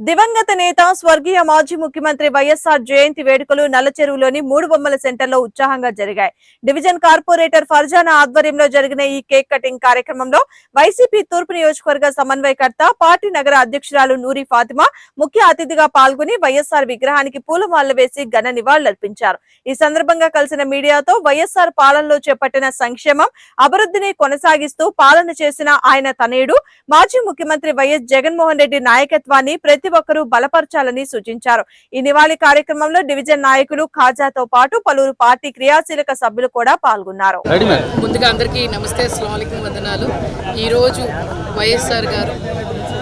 దివంగత నేత స్వర్గీయ మాజీ ముఖ్యమంత్రి వైఎస్ఆర్ జయంతి వేడుకలు నల్లచెరువులోని మూడు బొమ్మల సెంటర్లో ఉత్సాహంగా జరిగాయి. డివిజన్ కార్పొరేటర్ ఫర్జానా ఆధ్వర్యంలో జరిగిన ఈ కేక్ కటింగ్ కార్యక్రమంలో వైసీపీ తూర్పు నియోజకవర్గ సమన్వయకర్త పార్టీ నగర అధ్యక్షురాలు నూరి ఫాతిమా ముఖ్య అతిథిగా పాల్గొని వైఎస్ఆర్ విగ్రహానికి పూలమాలలు వేసి ఘన నివాళులర్పించారు. ఈ సందర్భంగా కలిసిన మీడియాతో వైఎస్ఆర్ పాలనలో చేపట్టిన సంక్షేమం అభివృద్ధిని కొనసాగిస్తూ పాలన చేసిన ఆయన తనయుడు మాజీ ముఖ్యమంత్రి వైఎస్ జగన్మోహన్ రెడ్డి నాయకత్వాన్ని ప్రతి ఒక్కరూ బలపరచాలని సూచించారు. ఈ నివాళి కార్యక్రమంలో డివిజన్ నాయకులు ఖాజాతో పాటు పలువురు పార్టీ క్రియాశీలక సభ్యులు కూడా పాల్గొన్నారు. ముందుగా అందరికీ నమస్తే అస్సలం వందనాలు. ఈరోజు వైఎస్ఆర్ గారు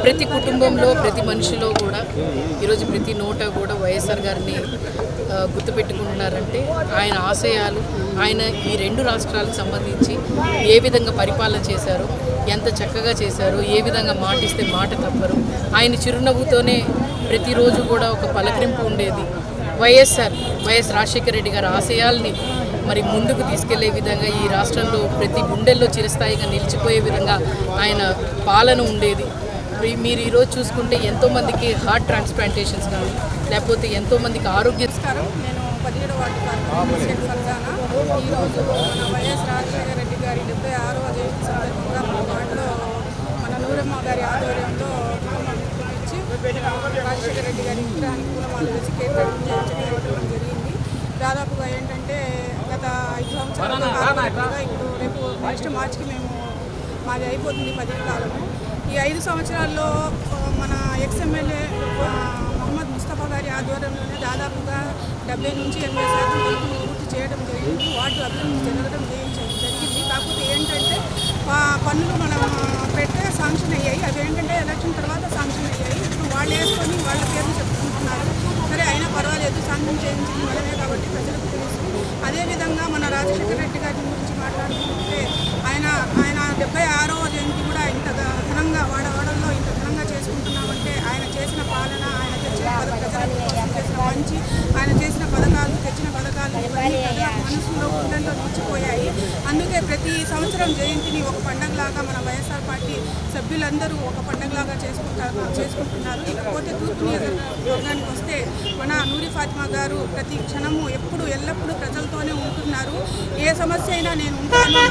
ప్రతి కుటుంబంలో ప్రతి మనిషిలో కూడా ఈరోజు ప్రతి నోట కూడా వైఎస్ఆర్ గారిని గుర్తుపెట్టుకుంటున్నారంటే ఆయన ఆశయాలు ఆయన ఈ రెండు రాష్ట్రాలకు సంబంధించి ఏ విధంగా పరిపాలన చేశారు ఎంత చక్కగా చేశారు ఏ విధంగా మాటిస్తే మాట తప్పరు. ఆయన చిరునవ్వుతోనే ప్రతిరోజు కూడా ఒక పలకరింపు ఉండేది. వైఎస్ఆర్ వైఎస్ రాజశేఖర రెడ్డి గారి ఆశయాల్ని మరి ముందుకు తీసుకెళ్ళే విధంగా ఈ రాష్ట్రంలో ప్రతి గుండెల్లో చిరస్థాయిగా నిలిచిపోయే విధంగా ఆయన పాలన ఉండేది. మీరు ఈరోజు చూసుకుంటే ఎంతోమందికి హార్ట్ ట్రాన్స్ప్లాంటేషన్స్ కానీ లేకపోతే ఎంతోమందికి ఆరోగ్య నమస్కారం. నేను పదిహేడు వాటి ఈరోజు మన వైఎస్ రాజశేఖర రెడ్డి గారి డెబ్బై ఆరవ జయంతి సందర్భంగా మన వార్డులో మన నూరమ్మ గారి ఆధ్వర్యంలో ఇచ్చి రాజశేఖర రెడ్డి గారి విగ్రహానికి పూలమాలు వేసి కేక్ చేయించడం కార్యక్రమం జరిగింది. దాదాపుగా ఏంటంటే గత ఐదు సంవత్సరాలుగా ఇప్పుడు రేపు నెక్స్ట్ మార్చికి మేము మాది అయిపోతుంది పదిహేను కాలము. ఈ ఐదు సంవత్సరాల్లో మన ఎక్స్ఎమ్మెల్యే మహమ్మద్ ముస్తఫా గారి ఆధ్వర్యంలోనే దాదాపుగా డెబ్బై నుంచి ఎనభై శాతం వరకు పూర్తి చేయడం జరిగింది. వార్డు అభివృద్ధి జరగడం జరిగింది. కాకపోతే ఏంటంటే పన్నులు మనం పెట్టే శాంక్షన్ అయ్యాయి. అవి ఏంటంటే ఎలక్షన్ తర్వాత శాంక్షన్ అయ్యాయి. ఇప్పుడు వాళ్ళు వేసుకొని వాళ్ళ పేర్లు చెప్పుకుంటున్నారు. సరే అయినా పర్వాలేదు. శాంక్షన్ చేయించింది మనమే కాబట్టి ప్రజలకు తెలుసు. అదేవిధంగా మన రాజశేఖర రెడ్డి గారి గురించి మాట్లాడుకుంటే ఆయన ఆయన డెబ్బై ఆరో జయంతి కూడా అందుకే ప్రతి సంవత్సరం జయంతిని ఒక పండగలాగా మన వైఎస్ఆర్ పార్టీ సభ్యులందరూ ఒక పండగలాగా చేసుకుంటారు చేసుకుంటున్నారు. ఇకపోతే తూర్పు నియోజకవర్గానికి వస్తే మన నూరి ఫాతిమా గారు ప్రతి క్షణము ఎప్పుడు ఎల్లప్పుడూ ప్రజలతోనే ఉంటున్నారు. ఏ సమస్య అయినా నేను ఉంటాను